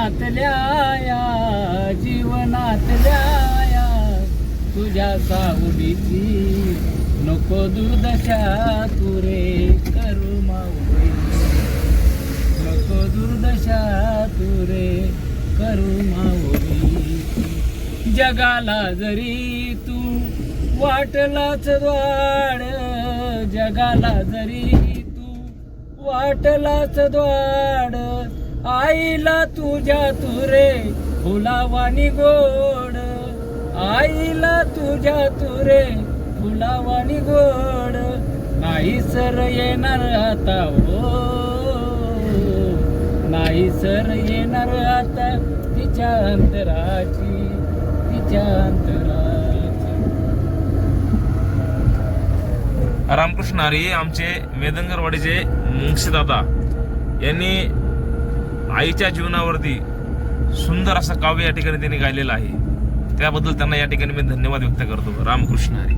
जीवनातल्या या जीवनातल्या या. तुझ्या सावलीची नको दुर्दशा तुरे करू माऊली. नको दुर्दशा तुरे करू माऊली. जगाला जरी तू वाटलाच द्वाड जगाला जरी तू वाटलाच द्वाड आईला तुझ्या तुरे फुलावानी गोड. आईला तुझ्या तुरे फुलावानी गोड. नाही सर येणार आता हो. नाही सर येणार आता तिच्या अंतराची तिच्या अंतराची. रामकृष्ण हरी आमचे मेदंगरवाडीचे मुंशी दादा यांनी आईच्या जीवनावरती सुंदर असं काव्य या ठिकाणी त्यांनी गायलेलं आहे. त्याबद्दल त्यांना या ठिकाणी मी धन्यवाद व्यक्त करतो. रामकृष्ण हरी.